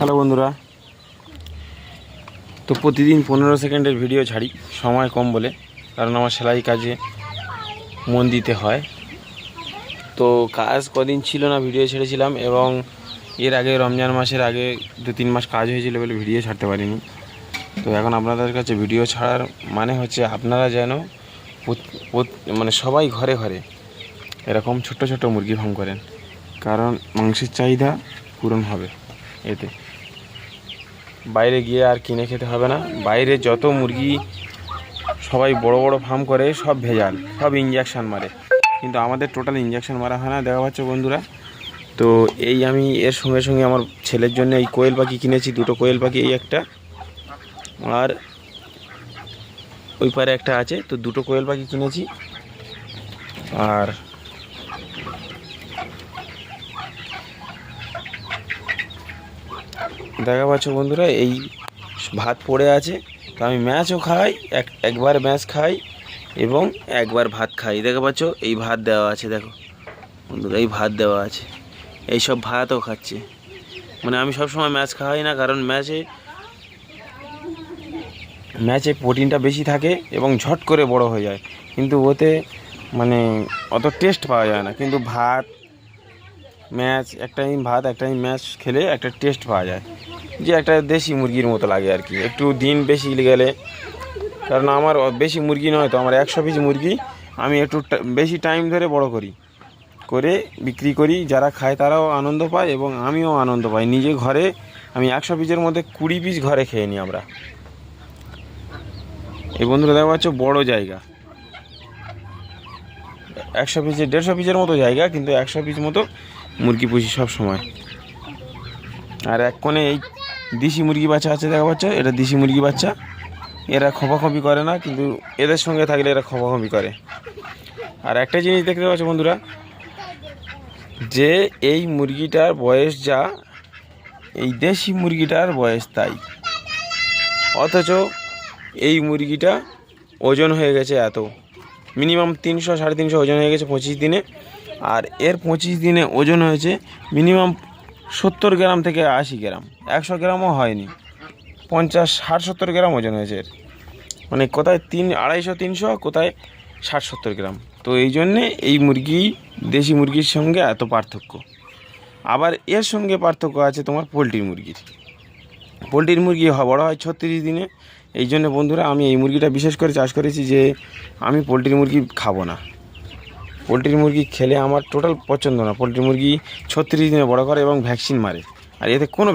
Hello বন্ধুরা। তো প্রতিদিন পনেরো সেকেন্ডের ভিডিও ছাড়ি, সময় কম বলে, কারণ আমার সেলাই কাজে মন দিতে হয়। তো কাজ কদিন ছিল না, ভিডিও ছেড়েছিলাম এবং এর আগে রমজান মাসের আগে দু তিন মাস কাজ হয়েছিল বলে ভিডিও ছাড়তে পারিনি। তো এখন আপনাদের কাছে ভিডিও ছাড়ার মানে হচ্ছে আপনারা যেন মানে সবাই ঘরে ঘরে এরকম ছোট্ট ছোট্ট মুরগি ফার্ম করেন, কারণ মাংসের চাহিদা পূরণ হবে এতে। বাইরে গিয়ে আর কিনে খেতে হবে না। বাইরে যত মুরগি সবাই বড় বড় ফার্ম করে, সব ভেজাল, সব ইঞ্জেকশান মারে। কিন্তু আমাদের টোটাল ইঞ্জেকশান মারা হয় না, দেখা পাচ্ছে বন্ধুরা। তো এই আমি এর সঙ্গে সঙ্গে আমার ছেলের জন্য এই কোয়েল পাখি কিনেছি, দুটো কোয়েল পাখি, এই একটা। আর ওই পারে একটা আছে, তো দুটো কোয়েল পাখি কিনেছি। আর দেখা পাচ্ছ বন্ধুরা, এই ভাত পড়ে আছে। তো আমি ম্যাচও খাই, এক, একবার ম্যাচ খাই এবং একবার ভাত খাই। দেখা পাচ্ছ, এই ভাত দেওয়া আছে, দেখো। বন্ধুরা, এই ভাত দেওয়া আছে। এই সব ভাতও খাচ্ছে। মানে আমি সব সময় ম্যাচ খাওয়াই না, কারণ ম্যাচে ম্যাচে প্রোটিনটা বেশি থাকে এবং ঝট করে বড় হয়ে যায়। কিন্তু ওতে মানে অত টেস্ট পাওয়া যায় না। কিন্তু ভাত, ম্যাচ এক টাইম ভাত এক টাইম ম্যাচ খেলে একটা টেস্ট পাওয়া যায়। যে একটা দেশি মুরগির মতো লাগে আর কি। একটু দিন বেশি গেলে, কারণ আমার বেশি মুরগি নয় তো, আমার একশো পিস মুরগি আমি একটু বেশি টাইম ধরে বড় করি। করে বিক্রি করি, যারা খায় তারাও আনন্দ পায় এবং আমিও আনন্দ পাই। নিজে ঘরে আমি একশো পিসের মধ্যে কুড়ি পিস ঘরে খেয়ে নিই আমরা। এই বন্ধুরা, দেখা পাচ্ছ বড় জায়গা। একশো পিসের দেড়শো পিসের মতো জায়গা, কিন্তু একশো পিস মতো মুরগি পুষি সব সময় আর এক কোণে এই দেশি মুরগি বাচ্চা আছে দেখা পাচ্ছ, এটা দেশি মুরগি বাচ্চা। এরা খোপাখপি করে না, কিন্তু এদের সঙ্গে থাকলে এরা খোপাখপি করে। আর একটা জিনিস দেখতে পাচ্ছ বন্ধুরা, যে এই মুরগিটার বয়স যা, এই দেশি মুরগিটার বয়স তাই। অথচ এই মুরগিটা ওজন হয়ে গেছে এত। মিনিমাম তিনশো সাড়ে তিনশো ওজন হয়ে গেছে পঁচিশ দিনে। আর এর পঁচিশ দিনে ওজন হয়েছে মিনিমাম সত্তর গ্রাম থেকে আশি গ্রাম। একশো গ্রামও হয়নি। পঞ্চাশ, ষাট, সত্তর গ্রাম ওজন হয়েছে এর। মানে কোথায় তিন, আড়াইশো, তিনশো, কোথায় ষাট, সত্তর গ্রাম। তো এই জন্যে এই মুরগি, দেশি মুরগির সঙ্গে এত পার্থক্য। আবার এর সঙ্গে পার্থক্য আছে তোমার পোলট্রির মুরগির। পোলট্রির মুরগি বড় হয় ছত্রিশ দিনে। এই জন্য বন্ধুরা, আমি এই মুরগিটা বিশেষ করে চাষ করেছি যে, আমি পোলট্রির মুরগি খাব না। পোলট্রির মুরগি খেলে আমার টোটাল পছন্দ না। পোলট্রি মুরগি ছত্রিশ দিনে বড় করে এবং ভ্যাকসিন মারে। আর এতে কোনো